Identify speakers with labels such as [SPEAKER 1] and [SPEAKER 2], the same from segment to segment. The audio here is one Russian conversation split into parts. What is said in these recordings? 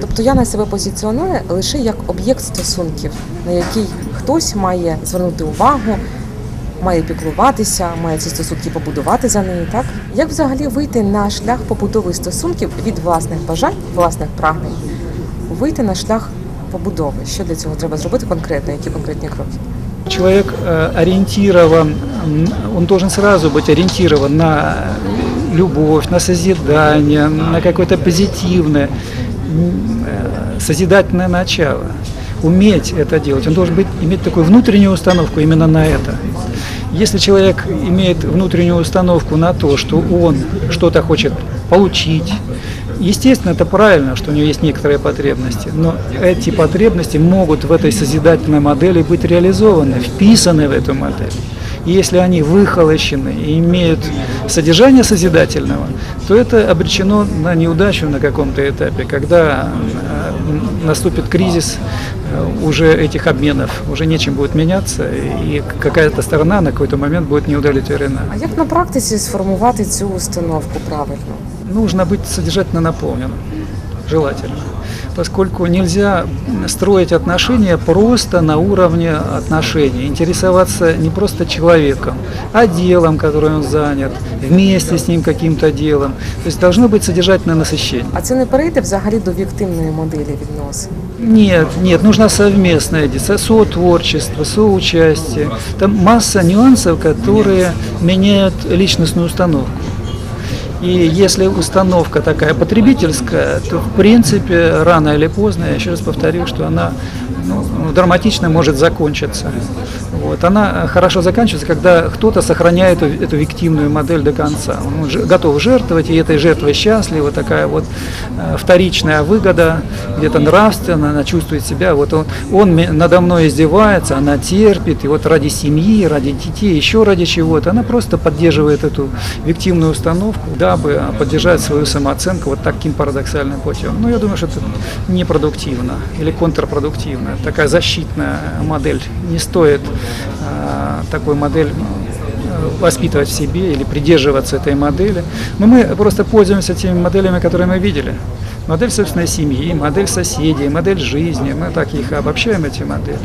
[SPEAKER 1] Тобто я на себе позиціоную лише як об'єкт стосунків, на який хтось має звернути увагу, має піклуватися, має ці стосунки побудувати за неї. Так як взагалі вийти на шлях побудови стосунків від власних бажань, власних прагнень, вийти на шлях побудови? Що для цього треба зробити конкретно? Які конкретні кроки?
[SPEAKER 2] Человек э, ориентирован, м, он должен сразу быть ориентирован на любовь, на созидание, на какое-то позитивное, м, э, Созидательное начало. Уметь это делать. Он должен быть, иметь такую внутреннюю установку именно на это. Если человек имеет внутреннюю установку на то, что он что-то хочет получить, естественно, это правильно, что у него есть некоторые потребности, но эти потребности могут в этой созидательной модели быть реализованы, вписаны в эту модель. И если они выхолощены и имеют содержание созидательного, то это обречено на неудачу на каком-то этапе, когда э, наступит кризис э, уже этих обменов, уже нечем будет меняться, и какая-то сторона на какой-то момент будет неудовлетворена.
[SPEAKER 1] А як на практиці сформувати цю установку правильно?
[SPEAKER 2] Нужно быть содержательно наполненным, желательно Поскольку нельзя строить отношения просто на уровне отношений, интересоваться не просто человеком, а делом, которым он занят, вместе с ним каким-то делом. То есть должно быть содержательное насыщение.
[SPEAKER 1] А це не перейде взагалі до віктивної моделі відносин?
[SPEAKER 2] Нет, нет, нужна совместная деятельность, сотворчество, соучастие. Там масса нюансов, которые меняют личностную установку. И если установка такая потребительская, то в принципе рано или поздно, я еще раз повторю, что она ну, драматично может закончиться. Вот. Она хорошо заканчивается, когда кто-то сохраняет эту, эту виктивную модель до конца. Он ж- готов жертвовать, и этой жертвой счастлива, такая вот э, вторичная выгода, где-то нравственно, она чувствует себя, вот он, он надо мной издевается, она терпит, и вот ради семьи, ради детей, еще ради чего-то, она просто поддерживает эту виктивную установку, дабы поддержать свою самооценку вот таким парадоксальным путем. Но я думаю, что это непродуктивно или контрпродуктивно. Такая защитная модель не стоит а, такой модель э, воспитывать в себе или придерживаться этой модели. Но мы просто пользуемся теми моделями, которые мы видели. Модель собственной семьи, модель соседей, модель жизни. Мы так их обобщаем, эти модели.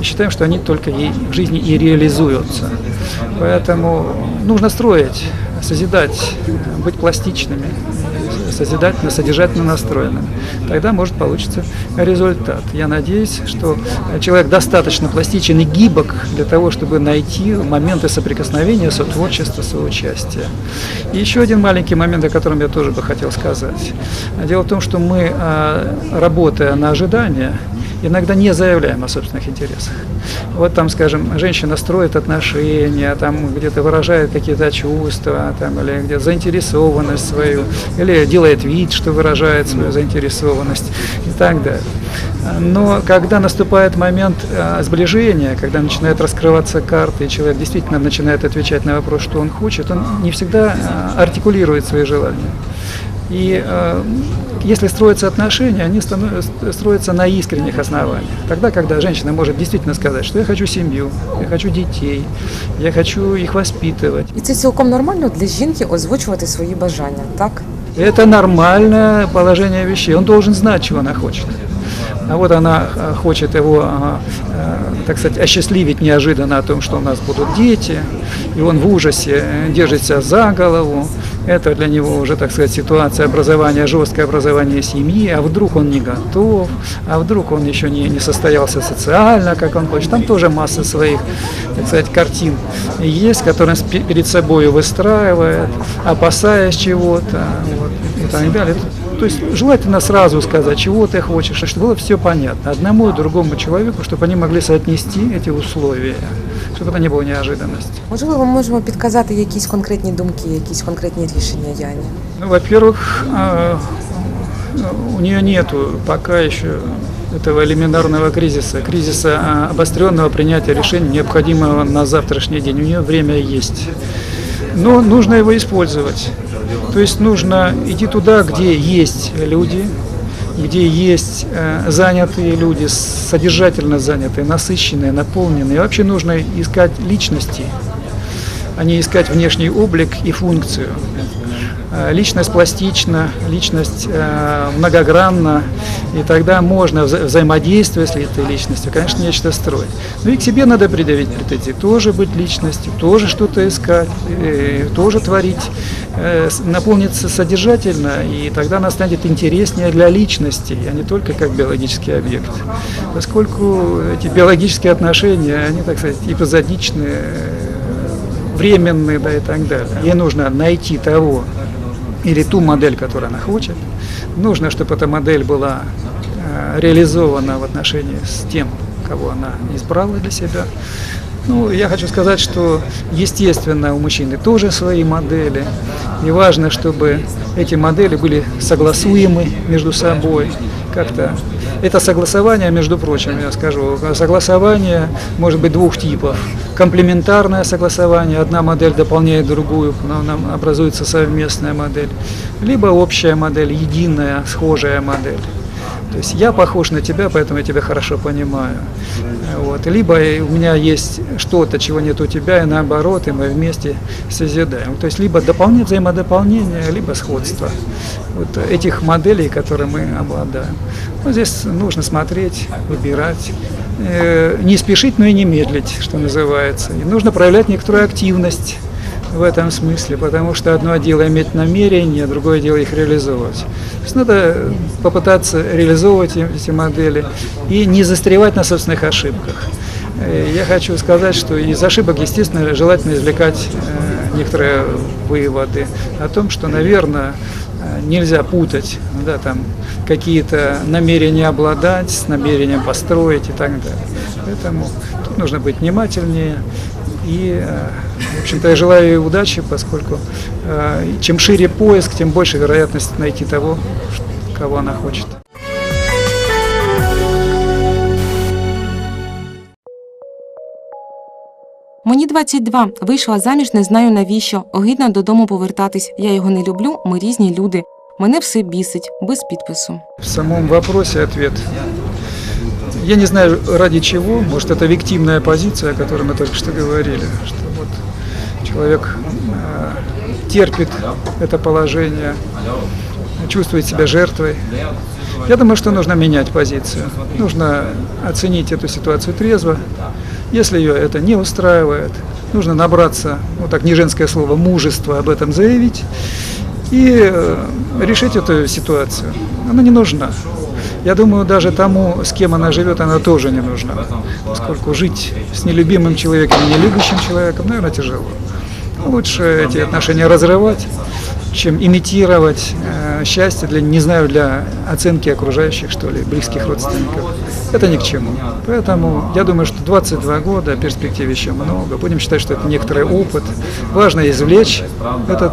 [SPEAKER 2] И считаем, что они только и в жизни и реализуются. Поэтому нужно строить, созидать, быть пластичными, созидательно, содержательно настроенным. Тогда может получиться результат. Я надеюсь, что человек достаточно пластичен и гибок для того, чтобы найти моменты соприкосновения, сотворчества, соучастия. И еще один маленький момент, о котором я тоже бы хотел сказать. Дело в том, что мы, а, работая на ожидание, иногда не заявляем о собственных интересах. Вот там, скажем, женщина строит отношения, там где-то выражает какие-то чувства, там, или где-то заинтересованность свою, или делает вид, что выражает свою заинтересованность и так далее. Но когда наступает момент э, сближения, когда начинают раскрываться карты, и человек действительно начинает отвечать на вопрос, что он хочет, он не всегда э, артикулирует свои желания. И э, если строятся отношения, они становятся, строятся на искренних основаниях. Тогда, когда женщина может действительно сказать, что я хочу семью, я хочу детей, я хочу их воспитывать.
[SPEAKER 1] І це цілком нормально для жінки озвучувати свої бажання, так?
[SPEAKER 2] Это нормальное положение вещей. Он должен знать, чего она хочет. А вот она э, хочет его, ага, э, так сказать, осчастливить неожиданно о том, что у нас будут дети, и он в ужасе э, держится за голову. Это для него уже, так сказать, ситуация образования, жесткое образование семьи, а вдруг он не готов, а вдруг он еще не, не состоялся социально, как он хочет. Там тоже масса своих, так сказать, картин есть, которые он перед собой выстраивает, опасаясь чего-то вот, и так далее. То есть желательно сразу сказать, чего ты хочешь, чтобы было все понятно одному и другому человеку, чтобы они могли соотнести эти условия, чтобы это не было неожиданности.
[SPEAKER 1] Можливо, ми можемо підказати якісь конкретні думки, якісь конкретні рішення Яні.
[SPEAKER 2] Ну, во-первых, а, у нее нету пока еще этого элементарного кризиса, кризиса а, обостренного принятия решений, необходимого на завтрашний день. У нее время есть. Но нужно его использовать. То есть нужно идти туда, где есть люди, где есть э, занятые люди, содержательно занятые, насыщенные, наполненные. И вообще нужно искать личности, а не искать внешний облик и функцию. Э, Личность пластична, личность э, многогранна, и тогда можно вза- взаимодействуя с этой личностью, конечно, нечто строить. Ну и к себе надо предъявить претензии, тоже быть личностью, тоже что-то искать, э, тоже творить, э, наполниться содержательно, и тогда она станет интереснее для личности, а не только как биологический объект. Поскольку эти биологические отношения, они, так сказать, эпизодичные, временные, да, и так далее. Ей нужно найти того или ту модель, которую она хочет. Нужно, чтобы эта модель была э, реализована в отношении с тем, кого она избрала для себя. Ну, я хочу сказать, что, естественно, у мужчины тоже свои модели. И важно, чтобы эти модели были согласуемы между собой. Как-то это согласование, между прочим, я скажу, согласование может быть двух типов. Комплементарное согласование, одна модель дополняет другую, образуется совместная модель. Либо общая модель, единая, схожая модель. То есть я похож на тебя, поэтому я тебя хорошо понимаю. Вот. Либо у меня есть что-то, чего нет у тебя, и наоборот, и мы вместе созидаем. То есть либо дополнение, взаимодополнение, либо сходство вот этих моделей, которые мы обладаем. Ну, здесь нужно смотреть, выбирать, э, не спешить, но и не медлить, что называется. И нужно проявлять некоторую активность в этом смысле, потому что одно дело иметь намерение, другое дело их реализовывать. То есть надо попытаться реализовывать эти эти модели и не застревать на собственных ошибках. Э, Я хочу сказать, что из ошибок, естественно, желательно извлекать э, некоторые выводы о том, что, наверное, э, нельзя путать да, там, какие-то намерения обладать с намерением построить и так далее. Поэтому тут нужно быть внимательнее. И, э, в общем-то, я желаю ей удачи, поскольку э, чем шире поиск, тем больше вероятность найти того, кого она хочет.
[SPEAKER 1] Мені 22, вийшла заміж, не знаю навіщо. Огидно додому повертатись. Я його не люблю, ми різні люди. Мене все бісить, без підпису.
[SPEAKER 2] В самом вопросе ответ. Я не знаю ради чего, может это виктимная позиция, о которой мы только что говорили, что вот человек э, терпит это положение, чувствует себя жертвой. Я думаю, что нужно менять позицию. Нужно оценить эту ситуацию трезво. Если ее это не устраивает, нужно набраться, ну так не женское слово, мужества об этом заявить и э, решить эту ситуацию. Она не нужна. Я думаю, даже тому, с кем она живет, она тоже не нужна. Поскольку жить с нелюбимым человеком нелюбящим человеком, наверное, тяжело. Лучше эти отношения разрывать, чем имитировать э, счастье для, не знаю, для оценки окружающих, что ли, близких родственников. Это ни к чему. Поэтому я думаю, что 22 года, перспектив еще много. Будем считать, что это некоторый опыт. Важно извлечь этот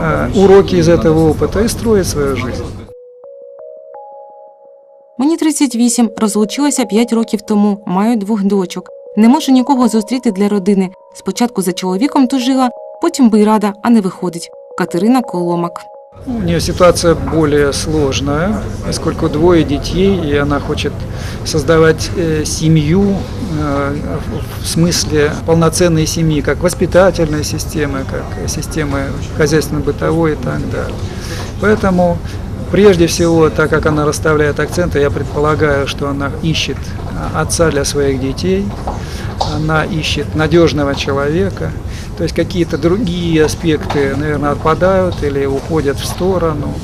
[SPEAKER 2] э, уроки из этого опыта и строить свою жизнь.
[SPEAKER 1] Мені 38, розлучилася 5 років тому, маю двох дочок. Не можу нікого зустріти для родини. Спочатку за чоловіком тужила, потім би й рада, а не виходить. Катерина Коломак.
[SPEAKER 2] У нее ситуация более сложная, поскольку двое детей, и она хочет создавать э, семью э, в смысле полноценной семьи, как воспитательной системы, как системы хозяйственно-бытовой и так далее. Поэтому прежде всего, так как она расставляет акценты, я предполагаю, что она ищет а, отца для своих детей, она ищет надежного человека, то есть какие-то другие аспекты, наверное, отпадают или уходят в сторону.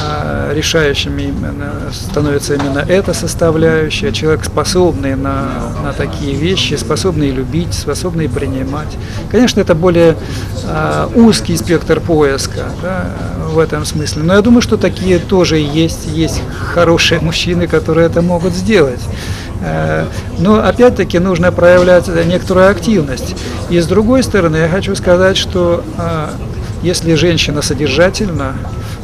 [SPEAKER 2] А, Решающими именно становится именно эта составляющая. Человек способный на, на такие вещи, способный любить, способный принимать. Конечно, это более а, узкий спектр поиска да, в этом смысле. Но я думаю, что такие тоже есть. Есть хорошие мужчины, которые это могут сделать. Э, Но опять-таки нужно проявлять некоторую активность. И с другой стороны, я хочу сказать, что а, если женщина содержательна,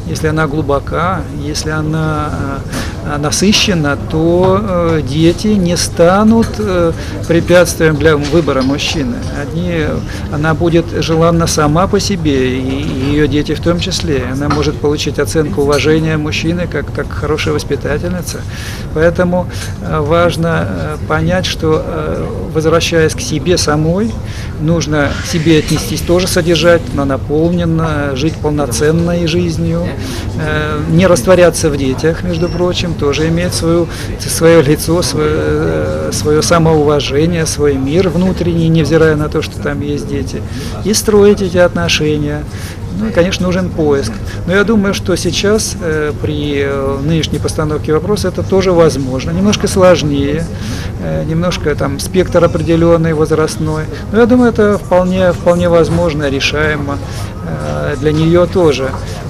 [SPEAKER 2] если она глубока, если она а, насыщена, то э, дети не станут э, препятствием для выбора мужчины. Они, она будет желанна сама по себе, и ее дети в том числе. Она может получить оценку уважения мужчины как, как хорошая воспитательница. Поэтому э, важно э, понять, что э, возвращаясь к себе самой, нужно к себе отнестись тоже содержательно, наполненно, жить полноценной жизнью, э, не растворяться в детях, между прочим, тоже иметь свою, свое лицо, свое, э, свое самоуважение, свой мир внутренний, невзирая на то, что там есть дети, и строить эти отношения. Ну и, конечно, нужен поиск. Но я думаю, что сейчас э, при э, нынешней постановке вопроса это тоже возможно. Немножко сложнее, э, немножко там спектр определенный возрастной. Но я думаю, это вполне, вполне возможно, решаемо для нее тоже.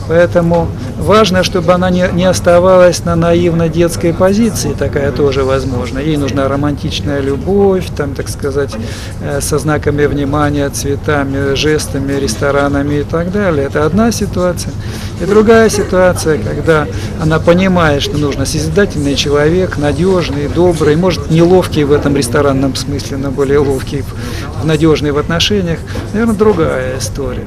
[SPEAKER 2] Поэтому важно, чтобы она не, не оставалась на наивно-детской позиции, такая тоже возможна. Ей нужна романтичная любовь, там, так сказать, э, со знаками внимания, цветами, жестами, ресторанами и так далее. Это одна ситуация. И другая ситуация, когда она понимает, что нужно созидательный человек, надежный, добрый, может, неловкий в этом ресторанном смысле, но более ловкий, надежный в отношениях, наверное, другая история.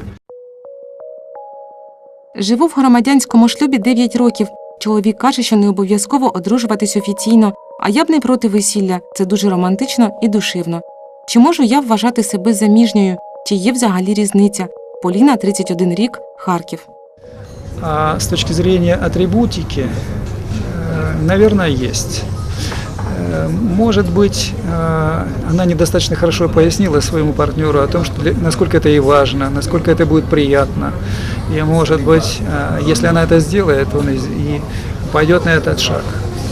[SPEAKER 3] Живу в громадянському шлюбі 9 років. Чоловік каже, що не обов'язково одружуватись офіційно, а я б не проти весілля. Це дуже романтично і душевно. Чи можу я вважати себе заміжньою? Чи є взагалі різниця? Поліна, 31 рік, Харків.
[SPEAKER 2] А с точки зрения атрибутики, э, наверное, есть. Э, Может быть, э, она недостаточно хорошо пояснила своему партнеру о том, что для- насколько это ей важно, насколько это будет приятно. И, может быть, э, если она это сделает, он и пойдет на этот шаг.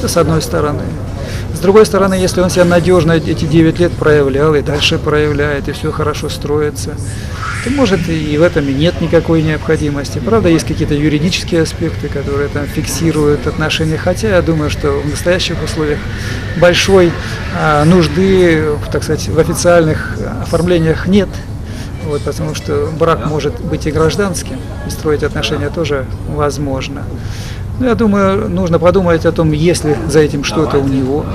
[SPEAKER 2] С одной стороны. Другой стороны, если он себя надежно эти 9 лет проявлял и дальше проявляет, и все хорошо строится, то может и в этом и нет никакой необходимости. Правда, есть какие-то юридические аспекты, которые там фиксируют отношения, хотя я думаю, что в настоящих условиях большой а, нужды, так сказать, в официальных оформлениях нет. Вот, потому что брак может быть и гражданским, и строить отношения тоже возможно. Ну, я думаю, нужно подумать о том, есть ли за этим что-то у него.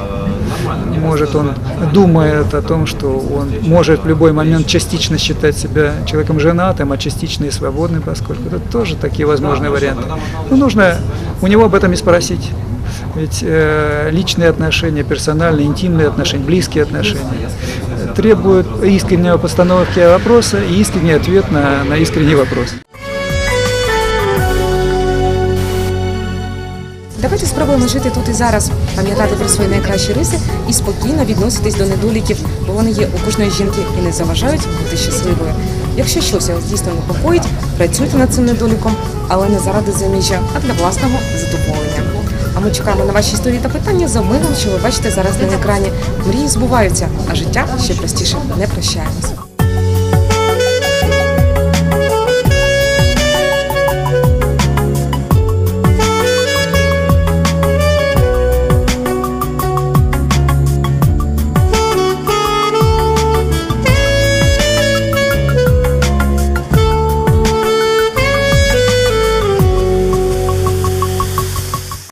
[SPEAKER 2] Может, он думает о том, что он может в любой момент частично считать себя человеком женатым, а частично и свободным, поскольку это тоже такие возможные варианты. Но нужно у него об этом и спросить. Ведь э, личные отношения, персональные, интимные отношения, близкие отношения требуют искреннего постановки вопроса и искренний ответ на, на искренний вопрос.
[SPEAKER 1] Давайте спробуємо жити тут і зараз, пам'ятати про свої найкращі риси і спокійно відноситись до недоліків, бо вони є у кожної жінки і не заважають бути щасливою. Якщо щось дійсно непокоїть, працюйте над цим недоліком, але не заради заміжжя, а для власного задоволення. А ми чекаємо на ваші історії та питання за милом, що ви бачите зараз на екрані. Мрії збуваються, а життя ще простіше не прощаємось.